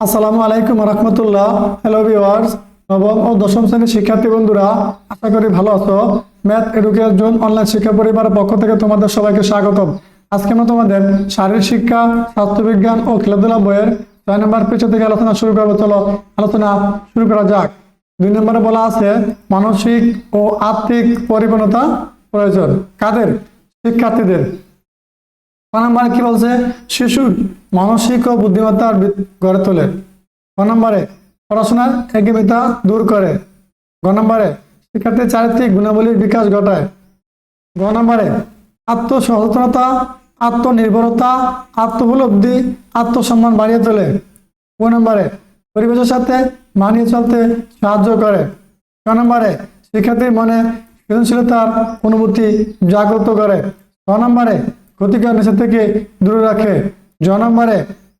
আসসালামু আলাইকুম রহমতুল্লাহ। Hello viewers নবম ও দশম শ্রেণির শিক্ষার্থী বন্ধুরা, আশা করি ভালো আছো। ম্যাথ এডুকেশন অনলাইন শিক্ষা পরিবারের পক্ষ থেকে তোমাদের সবাইকে স্বাগতম। আজকে আমরা তোমাদের শারীরিক শিক্ষা, স্বাস্থ্যবিজ্ঞান ও খেলাধুলা বইয়ের ছয় নম্বর পেছন থেকে আলোচনা শুরু করব। চলো, আলোচনা শুরু করা যাক। দুই নম্বরে বলা আছে, মানসিক ও আর্থিক পরিপূর্ণতা প্রয়োজন। কাদের? শিক্ষার্থীদের। ক নম্বরে কি বলছে? শিশুর মানসিক ও বুদ্ধিমত্তার গড়ে তোলে। ক নম্বরে পড়াশোনার একঘেয়েমিতা দূর করে। গ নম্বরে শিক্ষার্থীর চারিত্রিক গুণাবলীর বিকাশ ঘটায়। গ নম্বরে আত্মসচেতনতা, আত্মনির্ভরতা আত্মোপলব্ধি আত্মসম্মান বাড়িয়ে তোলে। ক নম্বরে পরিবেশের সাথে মানিয়ে চলতে সাহায্য করে। ক নম্বরে শিক্ষার্থীর মনে সৃজনশীলতার অনুভূতি জাগ্রত করে। ছ নম্বরে ক্ষতিকর নেশা থেকে দূরে রাখে। জ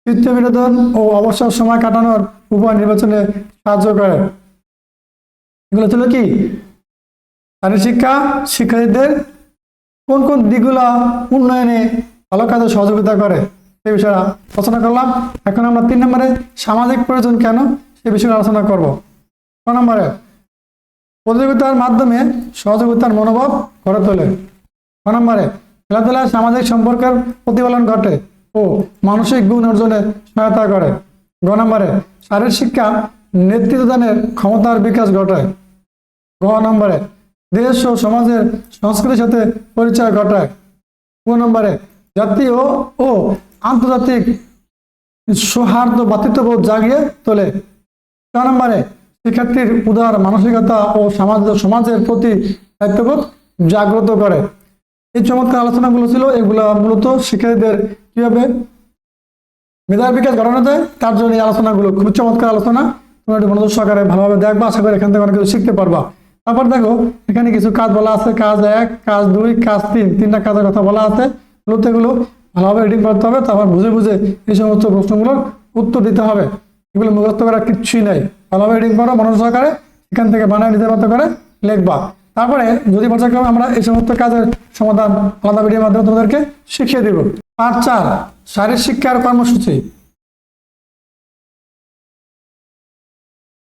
চিত্ত বিনোদন ও অবসর সময় কাটানোর উপায় নির্বাচনে সাহায্য করে। এগুলো ছিল কি? শিক্ষা, শিক্ষার্থীদের কোন কোন দিকগুলো উন্নয়নে ভালো কাজে সহযোগিতা করে সেই বিষয়ে আলোচনা করলাম। এখন আমরা তিন নম্বরে সামাজিক প্রয়োজন কেন, সে বিষয়ে আলোচনা করব। ক নম্বরে, প্রতিযোগিতার মাধ্যমে সহযোগিতার মনোভাব গড়ে তোলে। ক নম্বরে খেলাধুলায় সামাজিক সম্পর্কের প্রতিফলন ঘটে ও মানসিক গুণ অর্জনে সহায়তা করে। গ নম্বরে, শারীরিক শিক্ষা নেতৃত্বদানের ক্ষমতার বিকাশ ঘটায়। গ নম্বরে, দেশ ও সমাজের সংস্কৃতির সাথে পরিচয় ঘটায়। ক নম্বরে জাতীয় ও আন্তর্জাতিক সৌহার্দ্য বাতৃত্ববোধ জাগিয়ে তোলে। ছ নম্বরে, শিক্ষার্থীর উদার মানসিকতা ও সমাজ সমাজের প্রতি দায়িত্ববোধ জাগ্রত করে। এই চমৎকার আলোচনাগুলো ছিল, এগুলো মূলত শিক্ষার্থীদের কীভাবে মেধার বিকাশ ঘটানো যায়, তার জন্য এই আলোচনাগুলো খুব চমৎকার আলোচনা। তোমরা একটু মনোযোগ সহকারে ভালোভাবে দেখবা, আশা করি এখান থেকে অনেক কিছু শিখতে পারবা। তারপর দেখো, এখানে কিছু কাজ বলা আছে, কাজ এক, কাজ দুই, কাজ তিন, তিনটা কাজের কথা বলা আছে। মূলত এগুলো ভালোভাবে রিডিং করতে হবে, তারপর বুঝে বুঝে এই সমস্ত প্রশ্নগুলোর উত্তর দিতে হবে। এগুলো মুখস্থ করার কিচ্ছুই নাই। ভালোভাবে রিডিং করো, মনোযোগ সহকারে এখান থেকে বানায় নিজের মতো করে লিখবা। তারপরে যদি পর্যায়ক্রমে আমরা এই সমস্ত কাজের সমাধান আলাদা ভিডিওর মাধ্যমে তোমাদেরকে শিখিয়ে দেব। পাঁচ চার, শারীরিক শিক্ষার কর্মসূচি।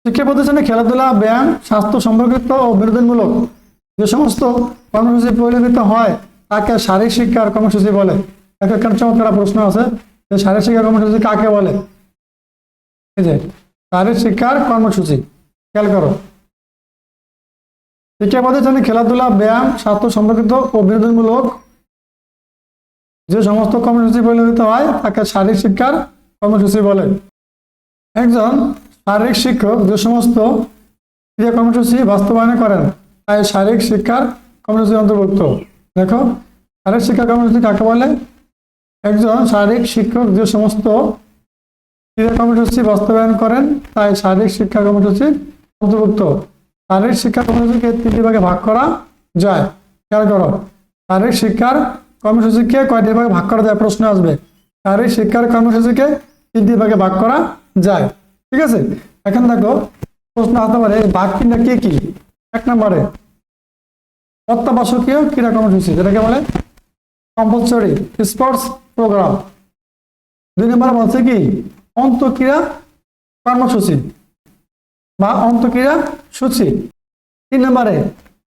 শিক্ষা প্রতিষ্ঠানে খেলাধুলা, ব্যায়াম, স্বাস্থ্য সম্পর্কিত ও বিনোদনমূলক যে সমস্ত কর্মসূচি পরিচালিত হয়, তাকে শারীরিক শিক্ষার কর্মসূচি বলে। এক একটা চমৎকার প্রশ্ন আছে, যে শারীরিক শিক্ষার কর্মসূচি কাকে বলে? এই যে, শারীরিক শিক্ষার কর্মসূচি, খেয়াল করো। শিক্ষা প্রতিষ্ঠানে খেলাধুলা, ব্যায়াম, স্বাস্থ্য সম্পর্কিত ও বিনোদনমূলক যে সমস্ত কর্মসূচি পরিচালিত হয়, তাকে শারীরিক শিক্ষার কর্মসূচি বলে। একজন শারীরিক শিক্ষক যে সমস্ত ক্রিয়া কর্মসূচি বাস্তবায়ন করেন, তাই শারীরিক শিক্ষার কর্মসূচি অন্তর্ভুক্ত। দেখো, শারীরিক শিক্ষা কর্মসূচি কাকে বলে? একজন শারীরিক শিক্ষক যে সমস্ত ক্রিয়া কর্মসূচি বাস্তবায়ন করেন, তাই শারীরিক শিক্ষা কর্মসূচির অন্তর্ভুক্ত। শারীরিক শিক্ষা কর্মসূচিকে তিনটি ভাগে ভাগ করা যায়। খেয়াল করো, শারীরিক শিক্ষার কর্মসূচিকে কয়টি ভাগে ভাগ করা যায়? প্রশ্ন আসবে। শারীরিক শিক্ষার কর্মসূচিকে তিনটি ভাগে ভাগ করা যায়। ঠিক আছে? এখন দেখো, প্রশ্ন আসতে পারে ভাগ কি কি? এক নম্বরে, অত্যাবশ্যকীয় ক্রীড়া কর্মসূচি যেটাকে বলে কম্পালসরি স্পোর্টস প্রোগ্রাম দুই নম্বরে বলছে কি অন্তঃক্রিয়া কর্মসূচি। বা অন্তঃক্রিয়া সূচি। তিন নম্বরে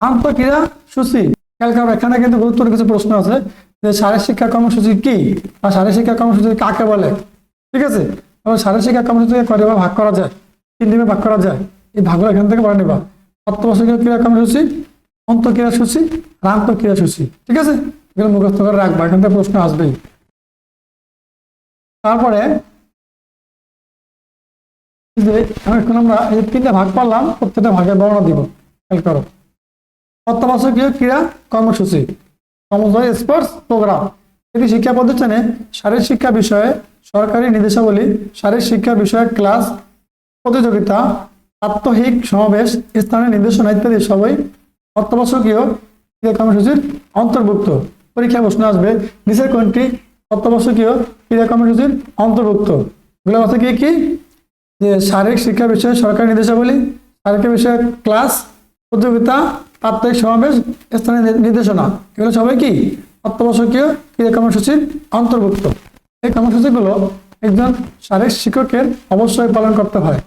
আন্তঃক্রিয়া সূচি। খেয়াল করো এখানে কিন্তু গুরুত্বপূর্ণ কিছু প্রশ্ন আছে যে শারীরিক শিক্ষা কর্মসূচি কি? বা শারীরিক শিক্ষা কর্মসূচি কাকে বলে? ঠিক আছে? এবং শিক্ষা কর্মসূচিকে কয়ভাবে ভাগ করা যায়? তিন দিনে ভাগ করা যায়। এই ভাগগুলো এখান থেকে পড়ে নেবা। অত্যাবশ্যকীয় ক্রিয়া কর্মসূচি অন্তঃক্রিয়া সূচি, আর আন্তঃক্রিয়া সূচি। ঠিক আছে? এগুলো মুখস্থ করে রাখবা, এখান থেকে প্রশ্ন আসবেই। তারপরে যে এখন আমরা এই তিনটা ভাগ পারলাম, প্রত্যেকটা ভাগের বর্ণনা দিব। খেয়াল করো। অত্যাবশ্যকীয় ক্রীড়া কর্মসূচি স্পোর্টস প্রোগ্রাম। এটি শিক্ষা প্রতিষ্ঠানে শারীরিক শিক্ষা বিষয়ে সরকারি নির্দেশাবলী, শারীরিক শিক্ষা বিষয়ক ক্লাস, প্রতিযোগিতা সাপ্তাহিক সমাবেশ, স্থানীয় নির্দেশনা ইত্যাদি সবই অত্যাবশ্যকীয় ক্রীড়া কর্মসূচির অন্তর্ভুক্ত। পরীক্ষা প্রশ্ন আসবে, নিচের কোনটি অত্যাবশ্যকীয় ক্রীড়া কর্মসূচির অন্তর্ভুক্ত? কি কি? যে শারীরিক শিক্ষা বিষয়ে সরকারি নির্দেশাবলী, শারীরিক বিষয়ে ক্লাস, প্রতিযোগিতা সাপ্তাহিক সমাবেশ, স্থানীয় নির্দেশনা। এগুলো সবাই কি? অত্যাবশ্যকীয় ক্রিয়া কর্মসূচির অন্তর্ভুক্ত। এই কর্মসূচিগুলো একজন শারীরিক শিক্ষকের অবশ্যই পালন করতে হয়।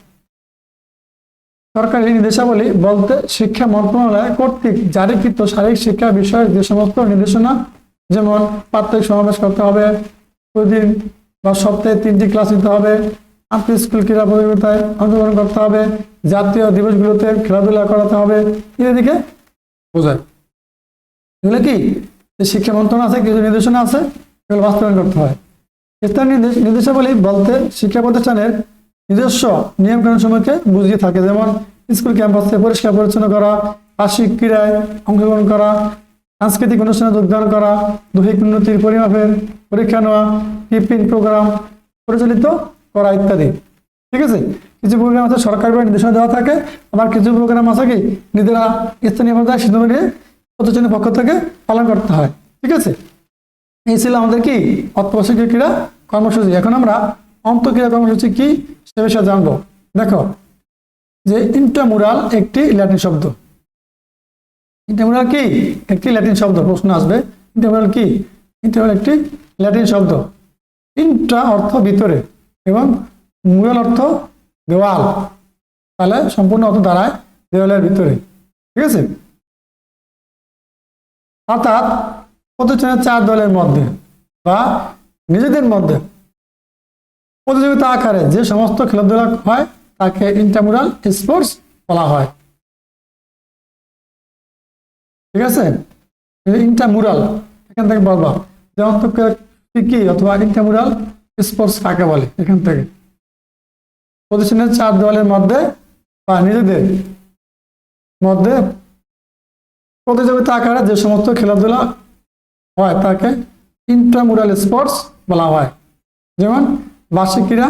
সরকারি নির্দেশাবলী বলতে শিক্ষা মন্ত্রণালয় কর্তৃক জারিকৃত শারীরিক শিক্ষা বিষয়ে যে সমস্ত নির্দেশনা, যেমন প্রাত্যহিক সমাবেশ করতে হবে, প্রতিদিন বা সপ্তাহে তিনটি ক্লাস নিতে হবে আন্তঃ স্কুল ক্রীড়া প্রতিযোগিতায় অংশগ্রহণ করতে হবে, জাতীয় দিবসগুলোতে খেলাধুলা করাতে হবে। এদিকে বোঝায়। এগুলো কি? শিক্ষা মন্ত্রণালয় আছে, কিছু নির্দেশনা আছে, এগুলো বাস্তবায়ন করতে হয়। স্থানীয় নির্দেশ- নির্দেশাবলী বলতে শিক্ষা প্রতিষ্ঠানের নিজস্ব নিয়মকানুন সমূহকে বুঝিয়ে থাকে। যেমন, স্কুল ক্যাম্পাসে পরিষ্কার পরিচ্ছন্ন করা, বার্ষিক ক্রীড়ায় অংশগ্রহণ করা, সাংস্কৃতিক অনুষ্ঠানে যোগদান করা, দৈহিক উন্নতির পরিমাপের পরীক্ষা নেওয়া, টিফিন প্রোগ্রাম পরিচালিত করা ইত্যাদি। ঠিক আছে? কিছু প্রোগ্রাম আছে সরকারিভাবে নির্দেশনা দেওয়া থাকে। আবার কিছু প্রোগ্রাম আছে কি? নিজেরা স্থানীয় পর্যায়ে সিদ্ধান্ত নিয়ে প্রতিষ্ঠানের পক্ষ থেকে পালন করতে হয়। ঠিক আছে? এই ছিল আমাদের কি? অত্যাবশ্যক ক্রীড়া কর্মসূচি। এখন আমরা অন্তঃক্রিয়া কর্মসূচি কি সে বিষয়ে জানব। দেখো, যে ইন্টামুরাল একটি ল্যাটিন শব্দ। ইন্টামুরাল কি? একটি ল্যাটিন শব্দ, প্রশ্ন আসবে। ইন্টামুরাল কি? ইন্টামুরাল একটি ল্যাটিন শব্দ। ইন্ট্রা অর্থ ভিতরে। এবং অর্থ দেওয়াল। তাহলে সম্পূর্ণ অর্থ দাঁড়ায় দেওয়ালের ভিতরে। ঠিক আছে? অর্থাৎ প্রতিষ্ঠানের চার দলের মধ্যে বা নিজেদের মধ্যে প্রতিযোগিতা আকারে যে সমস্ত খেলাধুলা হয়, তাকে ইন্টারমুরাল স্পোর্টস বলা হয়। ঠিক আছে? ইন্টারমুরাল এখান থেকে বলবা। যেমন কি অথবা ইন্টারমুরাল স্পোর্টস কাকে বলে এখান থেকে? প্রতিষ্ঠানের চার দলের মধ্যে বা নিজেদের মধ্যে প্রতিযোগিতা আকারে যে সমস্ত খেলাধুলা হয় তাকে ইন্ট্রামুরাল স্পোর্টস বলা হয়। যেমন বার্ষিক ক্রীড়া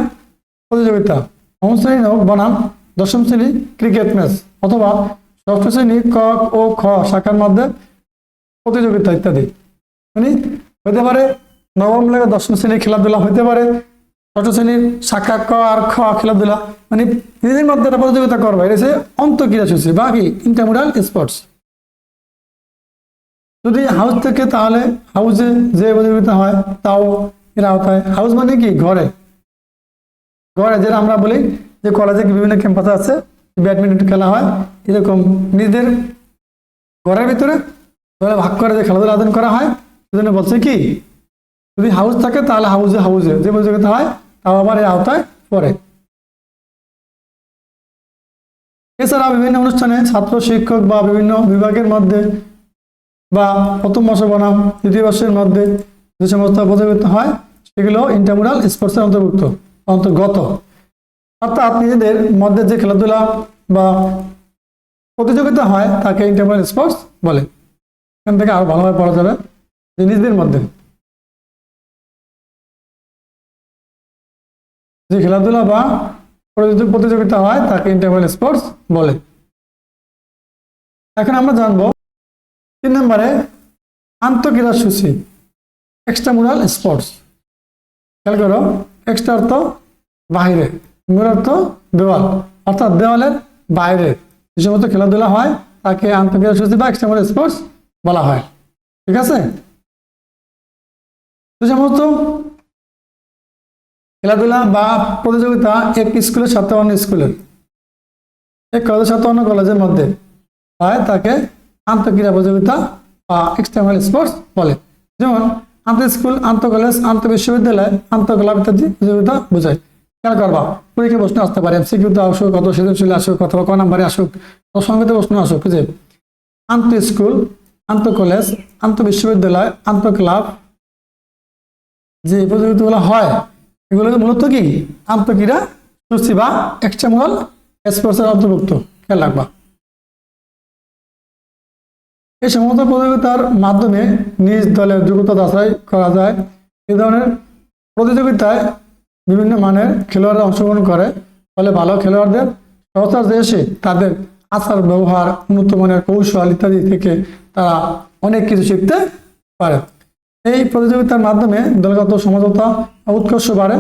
প্রতিযোগিতা নবম শ্রেণি হোক বনাম দশম শ্রেণি ক্রিকেট ম্যাচ অথবা ষষ্ঠ শ্রেণি ক ও খ শাখার মধ্যে প্রতিযোগিতা ইত্যাদি। মানে হতে পারে নবম থেকে দশম শ্রেণির খেলাধুলা হতে পারে, ষষ্ঠ শ্রেণির শাখা ক আর খ খেলাধুলা মানে নিজেদের মধ্যে একটা প্রতিযোগিতা করবে। এটা হচ্ছে অন্তঃক্রিয়া সূচি বা কি? স্পোর্টস যদি হাউস থেকে তাহলে হাউসে যে প্রতিযোগিতা হয়, তাও এর আওতায়। হাউস মানে কি? ঘরে। ঘরে যেটা আমরা বলি যে কলেজে বিভিন্ন ক্যাম্পাসে আছে ব্যাডমিন্টন খেলা হয়, এরকম নিজেদের ঘরের ভিতরে ভাগ করে যে খেলাধুলা আয়োজন করা হয়, সেজন্য বলছে কি? যদি হাউস থাকে তাহলে হাউসে হাউসে যে প্রতিযোগিতা হয়, তাও আবার এর আওতায় পড়ে। এছাড়া বিভিন্ন অনুষ্ঠানে ছাত্র, শিক্ষক বা বিভিন্ন বিভাগের মধ্যে বা প্রথম বর্ষ বনাম, দ্বিতীয় বর্ষের মধ্যে যে সমস্ত প্রতিযোগিতা হয়, সেগুলো ইন্টারমুরাল স্পোর্টসের অন্তর্ভুক্ত, অন্তর্গত। অর্থাৎ নিজেদের মধ্যে যে খেলাধুলা বা প্রতিযোগিতা হয়, তাকে ইন্টারমুরাল স্পোর্টস বলে। এখান থেকে আরও ভালোভাবে পড়া যাবে। নিজেদের মধ্যে। যে খেলাধুলা বা প্রতিযোগিতা হয়, তাকে ইন্টারমুরাল স্পোর্টস বলে। এখন আমরা জানব তিন নম্বরে আন্তঃক্রীড়া সূচি এক্সট্রামুরাল স্পোর্টস খেয়াল করো এক্সট্রা অর্থ বাইরে মুরাল অর্থ দেওয়াল, অর্থাৎ দেওয়ালের বাইরে। যে সমস্ত খেলাধুলা হয়, তাকে আন্তঃক্রীড়া সূচি বা এক্সট্রামুরাল স্পোর্টস বলা হয়। ঠিক আছে? যে সমস্ত খেলাধুলা বা প্রতিযোগিতা এক স্কুলের সাথে অন্য স্কুলের এক কলেজের সাথে অন্য কলেজের মধ্যে হয় তাকে আন্তঃক্রীড়া প্রতিযোগিতা বা এক্সটার্নাল স্পোর্টস বলে। যেমন আন্তঃ স্কুল, আন্তঃ কলেজ আন্তঃ বিশ্ববিদ্যালয়, আন্তঃ ক্লাব ইত্যাদি প্রতিযোগিতা বোঝায়। খেয়াল করবা পরীক্ষা প্রশ্ন আসতে পারে এমসিকিউতে আসুক কত সৃজনশীল আসুক অথবা ক নাম্বারে আসুক ও সংগীত প্রশ্ন আসুক যে আন্তঃ স্কুল, আন্তঃ কলেজ আন্তঃ বিশ্ববিদ্যালয়, আন্তঃ ক্লাব যে প্রতিযোগিতাগুলো হয় এগুলো মূলত কি? আন্তঃক্রীড়া সূচি বা এক্সট্রামুরাল, স্পোর্টসের অন্তর্ভুক্ত। খেয়াল রাখবা। এই সমস্ত প্রতিযোগিতার মাধ্যমে নিজ দলের যোগ্যতা যাচাই করা যায়। এই ধরনের প্রতিযোগিতায় বিভিন্ন মানের খেলোয়াড়রা অংশগ্রহণ করে। ফলে ভালো খেলোয়াড়দের সহচার এসে তাদের আচার, ব্যবহার, উন্নত মানের কৌশল ইত্যাদি থেকে তারা অনেক কিছু শিখতে পারে। এই প্রতিযোগিতার মাধ্যমে দলগত সমঝোতা উৎকর্ষ বাড়ে।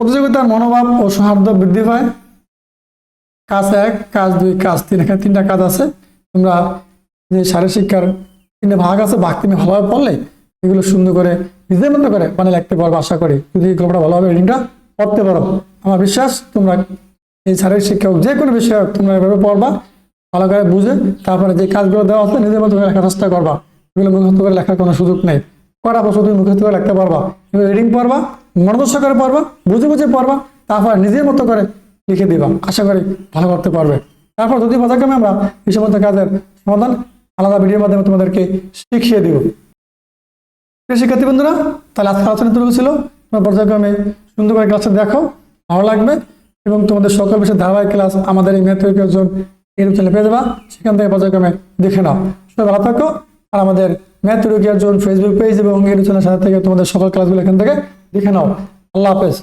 প্রতিযোগিতার মনোভাব ও সৌহার্দ্য বৃদ্ধি পায়। কাজ এক, কাজ দুই, কাজ তিন, এখানে তিনটা কাজ আছে। তোমরা যে শারীর শিক্ষার তিনটা ভাগ আছে, ভাগ তিনে ভালোভাবে পড়লে এগুলো সুন্দর করে নিজের মতো করে মানে লিখতে পারব, আশা করি। যদি এই গল্পটা ভালোভাবে রিডিংটা পড়তে পারো, আমার বিশ্বাস তোমরা এই শারীরিক শিক্ষা যে কোনো বিষয় তোমরা এভাবে পড়বা, ভালো করে বুঝে তারপরে যে কাজগুলো দেওয়া আছে, নিজের মতো করে লেখার চেষ্টা করবা। এগুলো মুখস্থ করে লেখার কোনো সুযোগ নেই। কটা বছর তুমি মুখস্থ করে লিখতে পারবা? তুমি রিডিং পড়বা মনোদর্শ করে পড়বা, বুঝে বুঝে পড়বা, তারপর নিজের মতো করে লিখে দিবা। আশা করি ভালো করতে পারবে। তারপর যদি পর্যায়ক্রমে আমরা এই সমস্ত কাজের সমাধান, আলাদা ভিডিওর মাধ্যমে তোমাদেরকে শিখিয়ে দিব। শিক্ষার্থী বন্ধুরা, তাহলে আজকে আলোচনা তুলে ছিল। তোমার পর্যায়ক্রমে সুন্দর করে ক্লাসটা দেখো, ভালো লাগবে এবং তোমাদের সকল বিষয়ে ধারাবাহিক ক্লাস আমাদের এই একজন ইউটিউব চ্যানেলে পেয়ে যাবা। সেখান থেকে পর্যায়ক্রমে দেখে নাও। সবাই ভালো থাকো। আর আমাদের ম্যাথ রোগিয়ার জোন ফেসবুক পেজ এবং এর চ্যানেলের সাথে থেকে তোমাদের সকল ক্লাসগুলো এখান থেকে দেখে নাও। আল্লাহ হাফেজ।